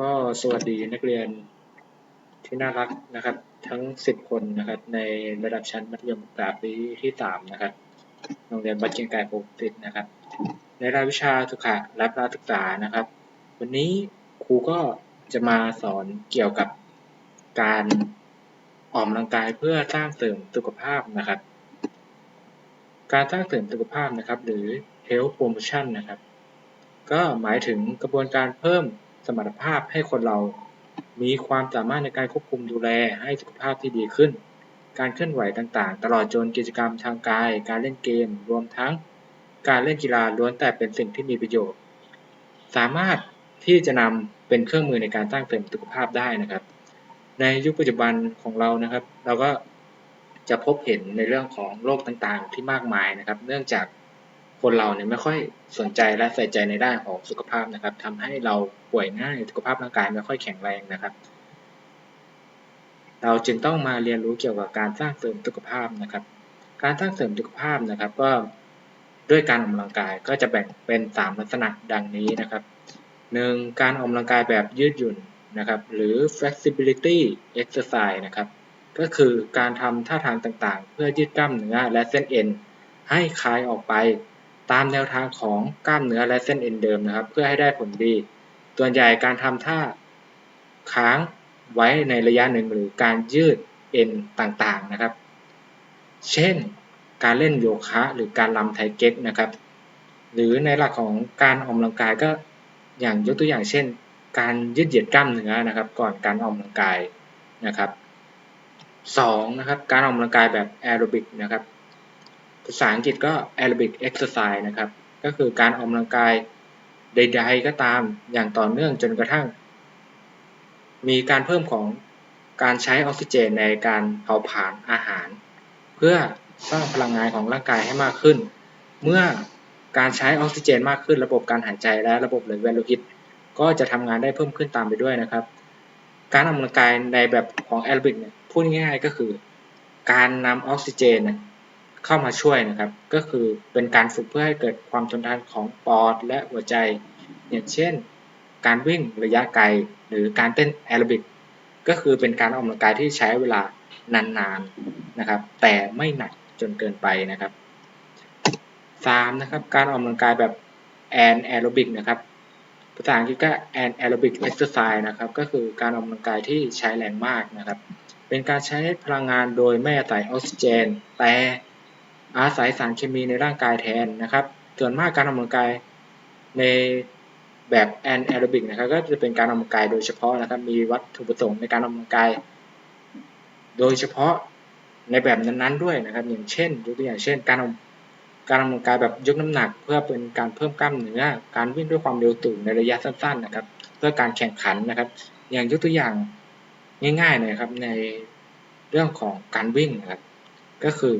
ก็สวัสดีนักเรียนที่น่ารักนะครับ ทั้ง 10 คนนะครับ ในระดับชั้นมัธยมศึกษาปีที่ 3 นะครับโรงเรียนวัดเชียงไกรปกติดนะครับ ในรายวิชาสุขะและพระศึกษานะครับ วันนี้ครูก็จะมาสอนเกี่ยวกับการออกกำลังกายเพื่อสร้างเสริมสุขภาพนะครับ การสร้างเสริมสุขภาพนะครับ หรือ health promotion นะครับ ก็หมายถึงกระบวนการเพิ่ม สมรรถภาพให้คนเรา มีความสามารถในการควบคุมดูแลให้สุขภาพที่ดีขึ้น การเคลื่อนไหวต่างๆ ตลอดจนกิจกรรมทางกาย การเล่นเกม รวมทั้งการเล่นกีฬาล้วนแต่เป็นสิ่งที่มีประโยชน์ สามารถที่จะนำเป็นเครื่องมือในการสร้างเสริมสุขภาพได้นะครับ ในยุคปัจจุบันของเรานะครับ เราก็จะพบเห็นในเรื่องของโรคต่างๆ ที่มากมายนะครับ เนื่องจาก คนเราเนี่ยไม่ค่อยสนใจและใส่ใจในด้านของสุขภาพนะครับทำให้เราป่วยง่ายสุขภาพร่างกายไม่ค่อยแข็งแรงนะครับ เราจึงต้องมาเรียนรู้เกี่ยวกับการสร้างเสริมสุขภาพนะครับ การสร้างเสริมสุขภาพนะครับ ก็ด้วยการออกกำลังกายก็จะแบ่งเป็น 3 ลักษณะดังนี้นะครับ 1. การออกกำลังกายแบบยืดหยุ่นนะครับหรือ flexibility exercise นะครับก็คือการทำท่าทางต่างๆ เพื่อยืดกล้ามเนื้อและเส้นเอ็นให้คลายออกไป ตามแนวทางของกล้ามเนื้อและเส้นเอ็นเดิมนะครับ เพื่อให้ได้ผลดีส่วนใหญ่การทำท่าค้างไว้ในระยะหนึ่งหรือการยืดเอ็นต่างๆนะครับ เช่น การเล่นโยคะหรือการลำไทเก๊กนะครับ หรือในหลักของการออกกำลังกายก็อย่างยกตัวอย่างเช่น การยืดเหยียดกล้ามเนื้อนะครับ ก่อนการออกกำลังกายนะครับสองนะครับการออกกำลังกายแบบแอโรบิกนะครับ ภาษาอังกฤษก็ aerobic exercise นะครับ ก็คือการออกกำลังกายใดๆก็ตามอย่างต่อเนื่องจนกระทั่ง มีการเพิ่มของการใช้ออกซิเจนในการเผาผลาญอาหาร เพื่อสร้างพลังงานของร่างกายให้มากขึ้น เมื่อการใช้ออกซิเจนมากขึ้นระบบการหายใจและระบบไหลเวียนโลหิต ก็จะทำงานได้เพิ่มขึ้นตามไปด้วยนะครับ การออกกำลังกายในแบบของแอโรบิกเนี่ยพูดง่ายๆก็คือ การนำออกซิเจน เข้ามาช่วยนะครับ ก็คือเป็นการฝึกเพื่อให้เกิดความทนทานของปอดและหัวใจ อย่างเช่น การวิ่งระยะไกลหรือการเต้นแอโรบิกก็คือเป็นการออกกำลังกายที่ใช้เวลานานๆนะครับ แต่ไม่หนักจนเกินไปนะครับ3นะครับการออกกำลังกายแบบแอนแอโรบิกนะครับภาษาอังกฤษก็แอนแอโรบิกเอ็กซ์ไซส์นะครับ ก็คือการออกกำลังกายที่ใช้แรงมากนะครับ เป็นการใช้พลังงานโดยไม่อาศัยออกซิเจน แต่ อาศัยสารเคมีในร่างกายแทนนะครับ ส่วนมากการออกกำลังกายในแบบแอนแอโรบิกนะครับก็จะเป็นการออกกำลังกายโดยเฉพาะนะครับ มีวัตถุประสงค์ในการออกกำลังกาย โดยเฉพาะในแบบนั้นๆด้วยนะครับ อย่างเช่นยกตัวอย่างเช่น การการออกกำลังกายแบบยกน้ำหนัก เพื่อเป็นการเพิ่มกล้ามเนื้อ การวิ่งด้วยความเร็วสูงในระยะสั้นๆนะครับ เพื่อการแข่งขันนะครับ อย่างยกตัวอย่างง่ายๆนะครับในเรื่องของการวิ่งนะครับ ก็คือ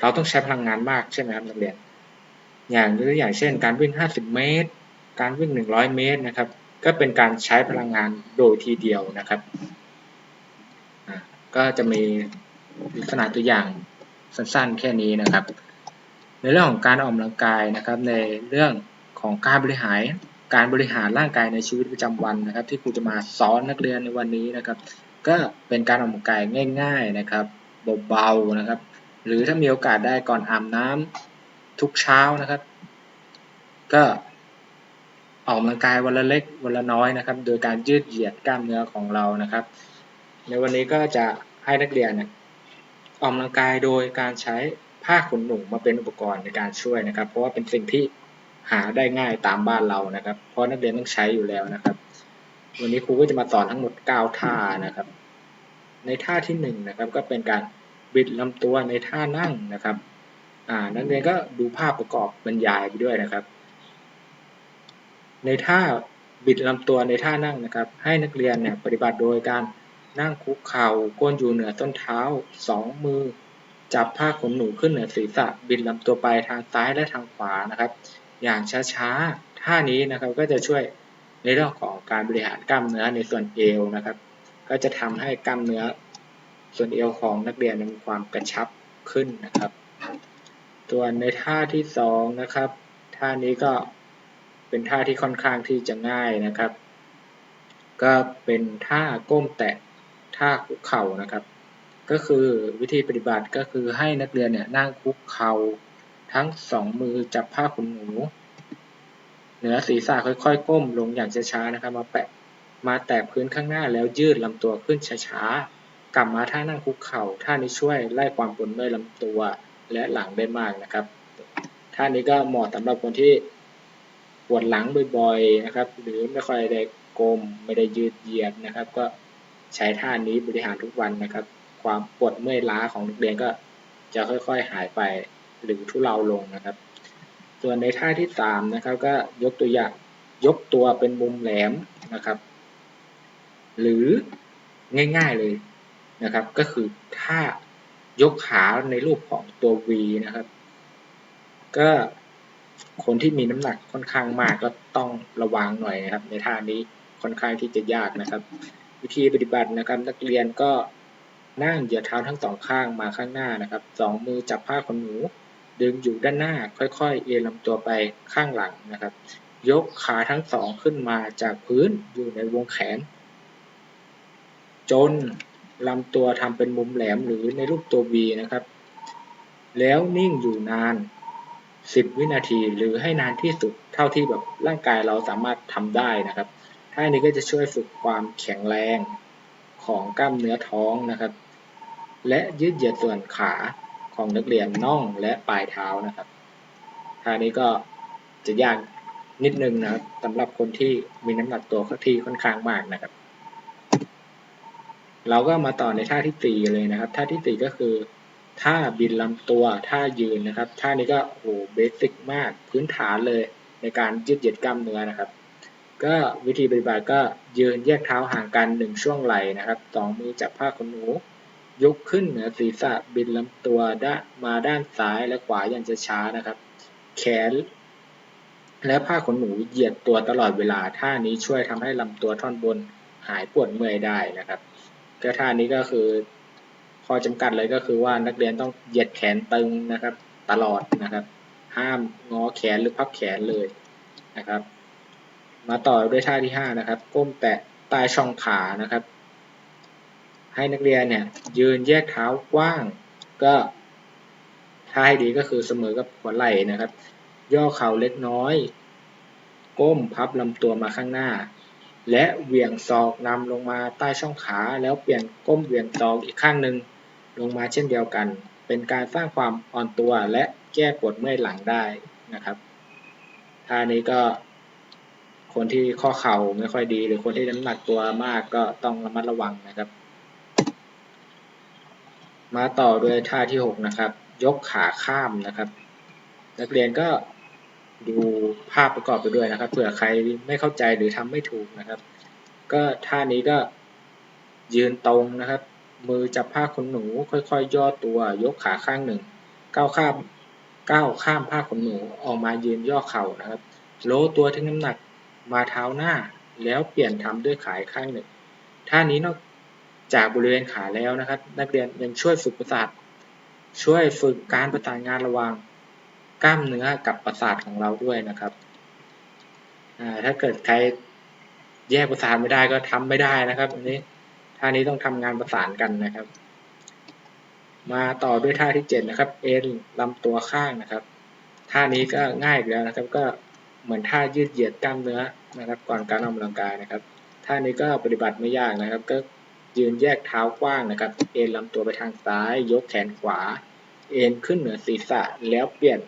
เราต้องใช้พลังงานมากใช่ไหมครับนักเรียน อย่างตัวอย่างเช่น การวิ่ง 50 เมตร การวิ่ง 100 เมตรนะครับ ก็เป็นการใช้พลังงานโดยทีเดียวนะครับก็จะมีลักษณะตัวอย่างสั้นๆ แค่นี้นะครับ ในเรื่องของการออกกำลังกายนะครับ ในเรื่องของการบริหารการบริหารร่างกายในชีวิตประจำวันนะครับ ที่ครูจะมาสอนนักเรียนในวันนี้นะครับ ก็เป็นการออกกำลังกายง่าย ๆนะครับเบาๆนะครับ หรือถ้ามีโอกาสได้ก่อนอาบน้ำทุกเช้านะครับ ก็ออกกำลังกายวันละเล็กวันละน้อยนะครับ โดยการยืดเหยียดกล้ามเนื้อของเรานะครับ ในวันนี้ก็จะให้นักเรียนออกกำลังกายโดยการใช้ผ้าขนหนูมาเป็นอุปกรณ์ในการช่วยนะครับ เพราะว่าเป็นสิ่งที่หาได้ง่ายตามบ้านเรานะครับ เพราะนักเรียนต้องใช้อยู่แล้วนะครับ วันนี้ครูก็จะมาสอนทั้งหมด 9 ท่านะครับ ในท่าที่1นนะครับก็เป็นการ บิดลำตัวในท่านั่งนะครับอ่านักเรียนก็ดูภาพประกอบบรรยายไปด้วยนะครับ ในท่าบิดลำตัวในท่านั่งนะครับ ให้นักเรียนเนี่ยปฏิบัติโดยการนั่งคุกเข่าก้นอยู่เหนือต้นเท้าสองมือ จับผ้าขนหนูขึ้นเหนือศีรษะ บิดลำตัวไปทางซ้ายและทางขวานะครับ อย่างช้าๆท่านี้นะครับก็จะช่วยในเรื่องของการบริหารกล้ามเนื้อในส่วนเอวนะครับ ก็จะทำให้กล้ามเนื้อ ส่วนเอวของนักเรียนมีความกระชับขึ้นนะครับ ส่วนในท่าที่2นะครับท่านี้ก็เป็นท่าที่ค่อนข้างที่จะง่ายนะครับ ก็เป็นท่าก้มแตะท่าคุกเข่านะครับ ก็คือวิธีปฏิบัติก็คือให้นักเรียนเนี่ยนั่งคุกเข่าทั้งสองมือจับผ้าขนหนู เหนือศีรษะค่อยๆ ก้มลงอย่างช้าๆนะครับ มาแปะมาแตะพื้นข้างหน้าแล้วยืดลำตัวขึ้นช้าๆ กลับมาท่านั่งคุกเข่าท่านี้ช่วยไล่ความปวดเมื่อยลำตัวและหลังได้มากนะครับ ท่านี้ก็เหมาะสำหรับคนที่ปวดหลังบ่อยๆนะครับ หรือไม่ค่อยได้กลมไม่ได้ยืดเหยียดนะครับ ก็ใช้ท่านี้บริหารทุกวันนะครับ ความปวดเมื่อยล้าของนักเรียนก็จะค่อยๆหายไปหรือทุเลาลงนะครับ ส่วนในท่าที่สามนะครับก็ยกตัวอย่างยกตัวเป็นมุมแหลมนะครับ หรือง่ายๆเลย นะครับ ก็คือท่ายกขาในรูปของตัว V นะครับ ก็คนที่มีน้ำหนักค่อนข้างมากก็ต้องระวังหน่อยนะครับ ในท่านี้ค่อนข้างที่จะยากนะครับ วิธีปฏิบัตินะครับ นักเรียนก็นั่งเหยียดเท้าทั้งสองข้างมาข้างหน้านะครับสองมือจับผ้าขนหนู ดึงอยู่ด้านหน้า ค่อยๆ เอียงลำตัวไปข้างหลังนะครับ ยกขาทั้งสองขึ้นมาจากพื้นอยู่ในวงแขน จน ลำตัวทำเป็นมุมแหลมหรือในรูปตัว V นะครับ แล้วนิ่งอยู่นาน 10 วินาทีหรือให้นานที่สุดเท่าที่แบบร่างกายเราสามารถทำได้นะครับท่านี้ก็จะช่วยฝึกความแข็งแรงของกล้ามเนื้อท้องนะครับ และยืดเหยียดส่วนขาของนักเรียนน่องและปลายเท้านะครับท่านี้ก็จะยากนิดนึงนะครับสำหรับคนที่มีน้ำหนักตัวที่ค่อนข้างมากนะครับ เราก็มาต่อในท่าที่สี่เลยนะครับ ท่าที่สี่ก็คือท่าบินลำตัวท่ายืนนะครับ ท่านี้ก็โอ้เบสิกมากพื้นฐานเลยในการยืดเหยียดกล้ามเนื้อนะครับ ก็วิธีปฏิบัติก็ยืนแยกเท้าห่างกันหนึ่งช่วงไหล่นะครับสองมือจับผ้าขนหนู ยกขึ้นเหนือศีรษะบินลำตัวด้านมาด้านซ้ายและขวาอย่างช้าๆนะครับ แขน และผ้าขนหนูเหยียดตัวตลอดเวลาท่านี้ช่วยทำให้ลำตัวท่อนบนหายปวดเมื่อยได้นะครับ ก็ท่านี้ก็คือข้อจำกัดเลยก็คือว่านักเรียนต้องเหยียดแขนตึงนะครับ ตลอดนะครับ ห้ามงอแขนหรือพับแขนเลยนะครับ มาต่อด้วยท่าที่ 5 นะครับ ก้มแตะใต้ช่องขานะครับ ให้นักเรียนเนี่ยยืนแยกเท้ากว้าง ก็ท่าให้ดีก็คือเสมอกับหัวไหล่นะครับ ย่อเข่าเล็กน้อย ก้มพับลำตัวมาข้างหน้า และเหวี่ยงศอกนำลงมาใต้ช่องขาแล้วเปลี่ยนก้มเหวี่ยงศอกอีกข้างหนึ่งลงมาเช่นเดียวกัน เป็นการสร้างความอ่อนตัวและแก้ปวดเมื่อยหลังได้นะครับท่านี้ก็คนที่ข้อเข่าไม่ค่อยดี หรือคนที่น้ำหนักตัวมากก็ต้องระมัดระวังนะครับ มาต่อด้วยท่าที่ 6 นะครับ ยกขาข้ามนะครับ นักเรียนก็ ดูภาพประกอบไปด้วยนะครับ เผื่อใครไม่เข้าใจหรือทำไม่ถูกนะครับ ก็ท่านี้ก็ยืนตรงนะครับ มือจับผ้าขนหนู ค่อยๆย่อตัวยกขาข้างหนึ่งก้าวข้ามก้าวข้ามผ้าขนหนูออกมายืนย่อเข่านะครับโลตัวทิ้งน้ำหนักมาเท้าหน้าแล้วเปลี่ยนทำด้วยขาข้างหนึ่งท่านี้นอกจากบริเวณขาแล้วนะครับ นักเรียนยังช่วยฝึกประสาทช่วยฝึกการประสานงานระหว่าง กล้ามเนื้อกับประสาทของเราด้วยนะครับถ้าเกิดใครแยกประสาทไม่ได้ก็ทำไม่ได้นะครับอันนี้ท่านี้ต้องทำงานประสานกันนะครับ มาต่อด้วยท่าที่เจ็ดนะครับ เอ็นลำตัวข้างนะครับ ท่านี้ก็ง่ายแล้วนะครับ ก็เหมือนท่ายืดเหยียดกล้ามเนื้อนะครับ ก่อนการออกกำลังกายนะครับ ท่านี้ก็ปฏิบัติไม่ยากนะครับ ก็ยืนแยกเท้ากว้างนะครับ เอ็นลำตัวไปทางซ้าย ยกแขนขวา เอ็นขึ้นเหนือศีรษะแล้วเปลี่ยน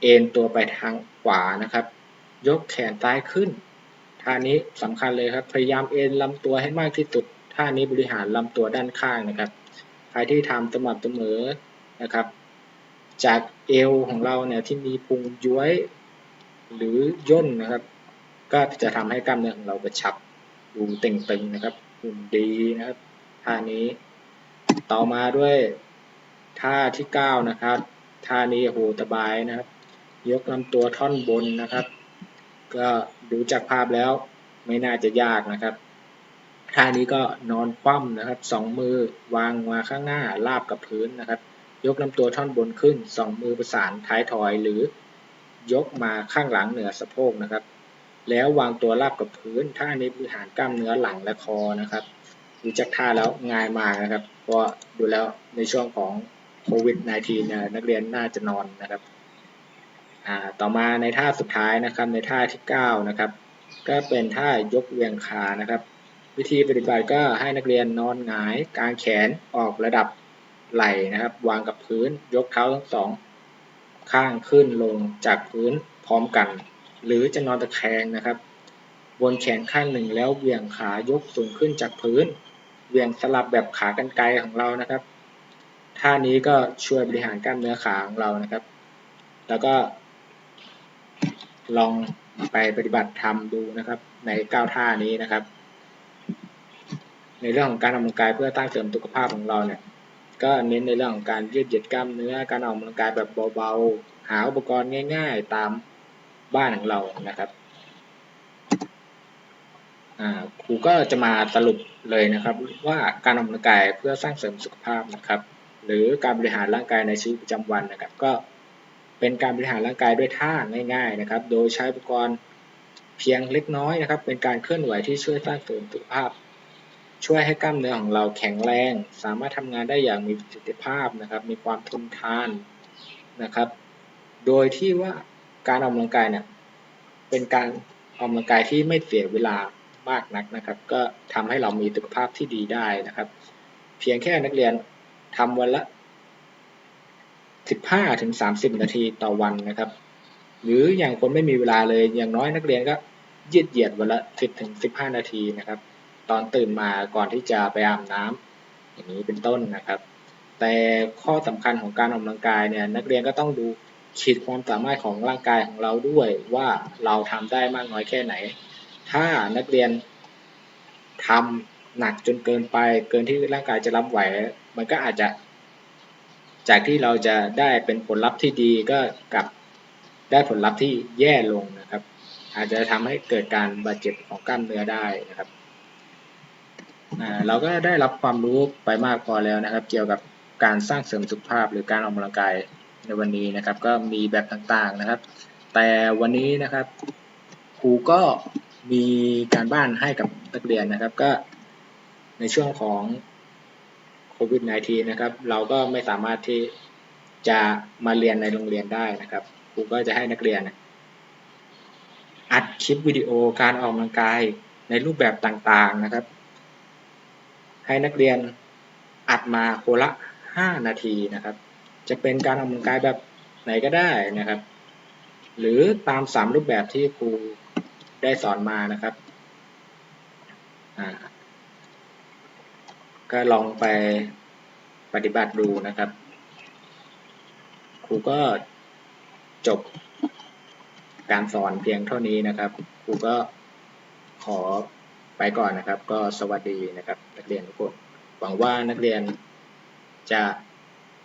เอ็นตัวไปทางขวานะครับ ยกแขนซ้ายขึ้น ท่านี้สำคัญเลยครับ พยายามเอ็นลำตัวให้มากที่สุด ท่านี้บริหารลำตัวด้านข้างนะครับ ใครที่ทำสม่ำเสมอนะครับ จากเอวของเราเนี่ยที่มีพุงย้วยหรือย่นนะครับ ก็จะทำให้กล้ามเนื้อของเรากระชับดูเต่งตึงนะครับหุ่นดีนะครับ ท่านี้ ต่อมาด้วยท่าที่เก้านะครับ ท่านี้โหสบายนะครับ ยกลำตัวท่อนบนนะครับ ก็ดูจากภาพแล้วไม่น่าจะยากนะครับท่านี้ก็นอนคว่ำนะครับสองมือวางมาข้างหน้าลาบกับพื้นนะครับ ยกลำตัวท่อนบนขึ้นสองมือประสานท้ายถอยหรือยกมาข้างหลังเหนือสะโพกนะครับ แล้ววางตัวราบกับพื้นท่านี้บริหารกล้ามเนื้อหลังและคอนะครับดูจากท่าแล้วง่ายมากนะครับเพราะดูแล้วในช่วงของโควิด -19 เนี่ยนักเรียนน่าจะนอนนะครับ ต่อมาในท่าสุดท้ายนะครับในท่าที่ 9 นะครับ ก็เป็นท่ายกเวียงขานะครับ วิธีปฏิบัติก็ให้นักเรียนนอนหงายกางแขนออกระดับไหล่นะครับ วางกับพื้นยกเท้าทั้งสองข้างขึ้นลงจากพื้นพร้อมกัน หรือจะนอนตะแคงนะครับบนแขนข้างหนึ่งแล้วเวียงขายกสูงขึ้นจากพื้นเวียงสลับแบบขากันไกลของเรานะครับท่านี้ก็ช่วยบริหารกล้ามเนื้อขาของเรานะครับ แล้วก็ ลองไปปฏิบัติทำดูนะครับ ใน9ท่านี้นะครับ ในเรื่องของการออกกำลังกายเพื่อตั้งเสริมสุขภาพของเราเนี่ยก็เน้นในเรื่องของการยืดเหยียดกล้ามเนื้อการออกกำลังกายแบบเบาๆ หาอุปกรณ์ง่าย ๆ ตามบ้านของเรานะครับครูก็จะมาสรุปเลยนะครับ ว่าการออกกำลังกายเพื่อสร้างเสริมสุขภาพนะครับ หรือการบริหารร่างกายในชีวิตประจำวันนะครับ ก็ เป็นการบริหารร่างกายด้วยท่าง่ายๆนะครับ โดยใช้อุปกรณ์เพียงเล็กน้อยนะครับ เป็นการเคลื่อนไหวที่ช่วยสร้างเสริมสุขภาพ ช่วยให้กล้ามเนื้อของเราแข็งแรง สามารถทำงานได้อย่างมีประสิทธิภาพนะครับ มีความทนทานนะครับ โดยที่ว่าการออกกำลังกายเนี่ยเป็นการออกกำลังกายที่ไม่เสียเวลามากนักนะครับ ก็ทำให้เรามีสุขภาพที่ดีได้นะครับ เพียงแค่นักเรียนทำวันละ 15ถึง30 นาทีต่อวันนะครับ หรืออย่างคนไม่มีเวลาเลยอย่างน้อยนักเรียนก็ยืดเหยียดวันละ 10ถึง15 นาทีนะครับ ตอนตื่นมาก่อนที่จะไปอาบน้ำอย่างนี้เป็นต้นนะครับ แต่ข้อสำคัญของการออกกำลังกายเนี่ยนักเรียนก็ต้องดูขีดความสามารถของร่างกายของเราด้วยว่าเราทำได้มากน้อยแค่ไหน ถ้านักเรียนทำหนักจนเกินไป เกินที่ร่างกายจะรับไหว มันก็อาจจะ จากที่เราจะได้เป็นผลลัพธ์ที่ดีก็กลับได้ผลลัพธ์ที่แย่ลงนะครับ อาจจะทำให้เกิดการบาดเจ็บของกล้ามเนื้อได้นะครับเราก็ได้รับความรู้ไปมากพอแล้วนะครับ เกี่ยวกับการสร้างเสริมสุขภาพหรือการออกกำลังกายในวันนี้นะครับ ก็มีแบบต่างๆนะครับ แต่วันนี้นะครับครูก็มีการบ้านให้กับนักเรียนนะครับ ก็ในช่วงของ โควิด -19 นะครับ เราก็ไม่สามารถที่จะมาเรียนในโรงเรียนได้นะครับ ครูก็จะให้นักเรียนอัดคลิปวิดีโอการออกกำลังกายในรูปแบบต่างๆนะครับ ให้นักเรียนอัดมาโคละ 5 นาทีนะครับ จะเป็นการออกกำลังกายแบบไหนก็ได้นะครับ หรือตาม 3 รูปแบบที่ครูได้สอนมานะครับ ก็ลองไปปฏิบัติดูนะครับ ครูก็จบการสอนเพียงเท่านี้นะครับ ครูก็ขอไปก่อนนะครับ ก็สวัสดีนะครับ นักเรียนทุกคนหวังว่านักเรียนจะ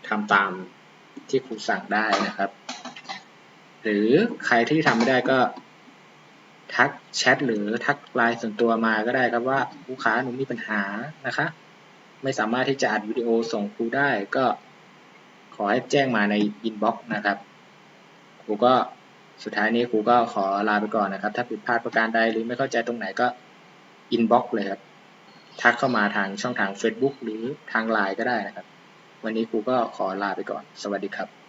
ทำตามที่ครูสั่งได้นะครับ หรือใครที่ทำไม่ได้ก็ทักแชทหรือทักไลน์ส่วนตัวมาก็ได้ครับว่าลูกค้าหนูมีปัญหานะคะ ไม่สามารถที่จะอัดวิดีโอส่งครูได้ก็ขอให้แจ้งมาในอินบ็อกซ์นะครับครูก็สุดท้ายนี้ครูก็ขอลาไปก่อนนะครับ ถ้าผิดพลาดประการใดหรือไม่เข้าใจตรงไหนก็อินบ็อกซ์เลยครับ ทักเข้ามาทางช่องทาง Facebook หรือทางไลน์ก็ได้นะครับ วันนี้ครูก็ขอลาไปก่อน สวัสดีครับ